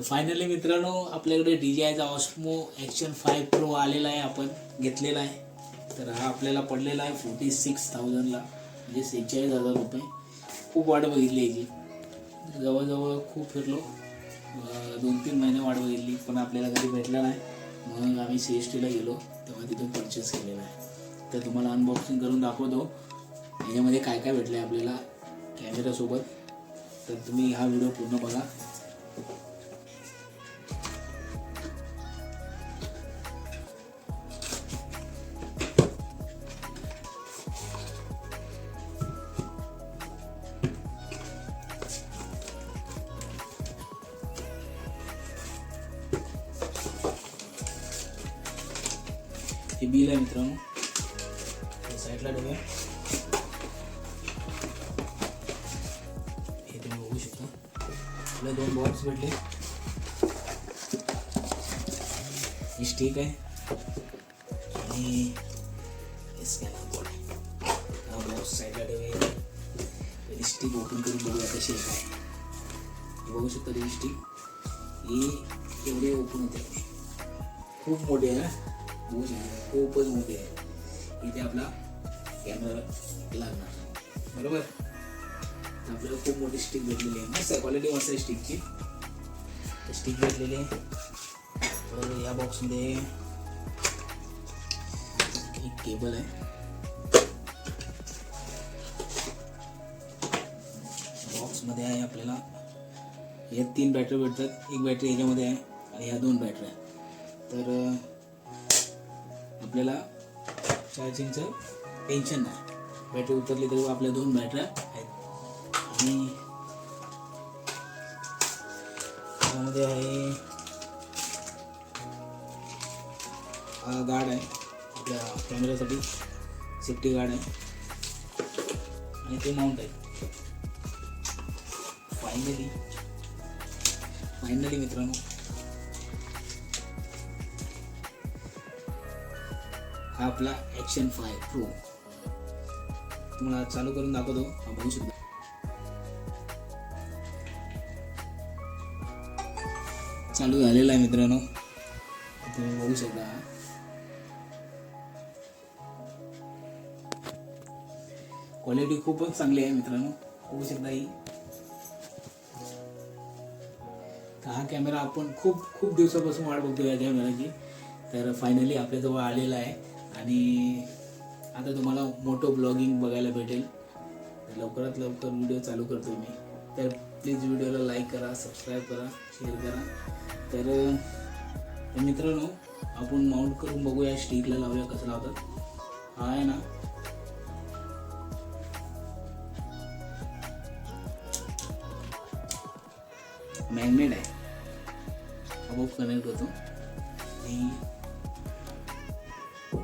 तर फायनली मित्रांनो आपल्याकडे डी जे आयचा ऑस्मो ॲक्शन फाय प्रो आलेला आहे आपण घेतलेला आहे. तर हा आपल्याला पडलेला आहे फोर्टी सिक्स थाउजंडला म्हणजे सेहेचाळीस हजार रुपये. खूप वाट बघितली याची. जवळजवळ खूप फिरलो. दोन तीन महिने वाट बघितली पण आपल्याला कधी भेटला नाही. म्हणून आम्ही सी एस टीला गेलो तेव्हा तिथून परचेस केलेला आहे. तर तुम्हाला अनबॉक्सिंग करून दाखवतो. याच्यामध्ये काय काय भेटलं आहे आपल्याला कॅमेऱ्यासोबत तर तुम्ही हा व्हिडिओ पूर्ण बघा. हे बिल आहे मित्रांनो. साईडला ठेवूया हे तुम्ही बघू शकता. आपल्या दोन बॉक्स भेटले. ही स्टिक आहे. आणि बॉक्स साईडला ठेवूया. स्टिक ओपन करून बघूया कशी आहे. काय बघू शकता ही स्टिक ही एवढी ओपन होते. खूप मोठी आहे ना? बघू शकता खूपच मोठी आहे. इथे आपला कॅमेरा लागणार. बरोबर? तर आपल्याला खूप मोठी स्टिक भेटलेली आहे. मस्त आहे क्वालिटी मस्त आहे स्टिकची स्टिक भेटलेली आहे. तर या बॉक्समध्ये एक केबल आहे. बॉक्समध्ये आहे आपल्याला या तीन बॅटरी भेटतात. एक बॅटरी याच्यामध्ये आहे आणि ह्या दोन बॅटऱ्या तर आपल्याला चार्जिंगचं टेन्शन नाही. बॅटरी उतरली तरी आपल्या दोन बॅटऱ्या आहेत. आणि त्यामध्ये आहे गार्ड आहे. आपल्या कॅमेऱ्यासाठी सेफ्टी गार्ड आहे. आणि ते माउंट आहे. फायनली फायनली मित्रांनो हा आपला ॲक्शन फाय प्रो तुम्हाला चालू करून दाखवतो. हा बघू शकता. चालू झालेला आहे मित्रांनो. तुम्ही बघू शकता. क्वालिटी खूपच चांगली आहे मित्रांनो. बघू शकता ही. हा कॅमेरा आपण खूप खूप दिवसापासून वाट बघतो या कॅमेराची तर फायनली आपल्याजवळ आलेला आहे. आणि आता तुम्हाला मोठं ब्लॉगिंग बघायला भेटेल. लवकरात लवकर व्हिडिओ चालू करतो मी. तर प्लीज व्हिडिओला लाईक करा सबस्क्राईब करा शेअर करा. तर मित्रांनो आपण माउंट करून बघूया स्टिकला लावूया कसं लावतात हा आहे ना? मॅग्नेट आहे. आपोआप कनेक्ट होतो. आणि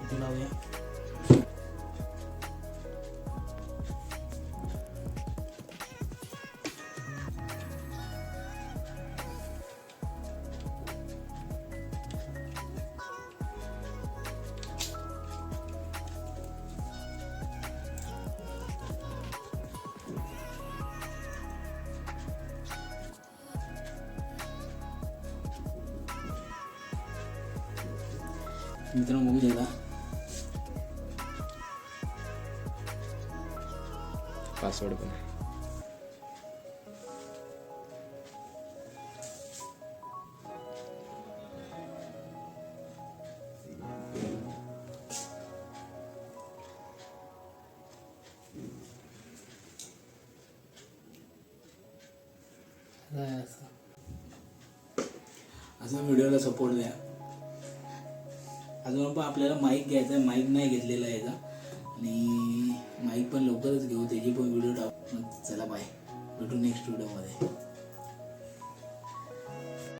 इथे लावूया मित्रांनो बघू शकता पासवर्ड पण आहे. असा व्हिडिओला सपोर्ट द्या. अजून पण आपल्याला माईक घ्यायचा आहे माईक नाही घेतलेला आहे याचा. आणि बाईक पण लवकरच घेऊ त्याची पण व्हिडिओ टाकू. चला बाय भेटू नेक्स्ट व्हिडिओमध्ये